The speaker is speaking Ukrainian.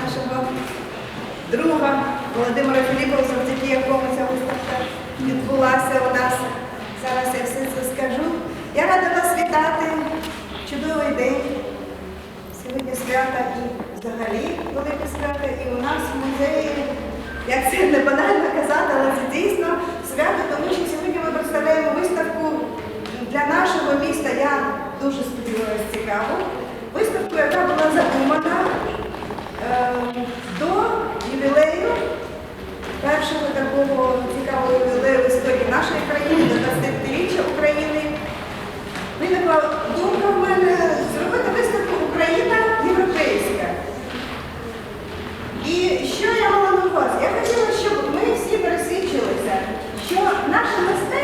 нашого друга Володимира Філіпова, завдяки якому ця виставка відбулася у нас. Зараз я все це скажу. Я рада вас вітати. Чудовий день. Сьогодні свята і взагалі велике свято, і у нас в музеї, як це не банально казати, але це дійсно свято, тому що сьогодні ми представляємо виставку для нашого міста. Я дуже сподіваюся була до ювілею, першого такого цікавого ювілею в історії нашої країни, 25-річчя України. Виникла думка в мене зробити виставку Україна європейська. І що я мала на увазі? Я хотіла, щоб ми всі пересвідчилися, що наше мистецтво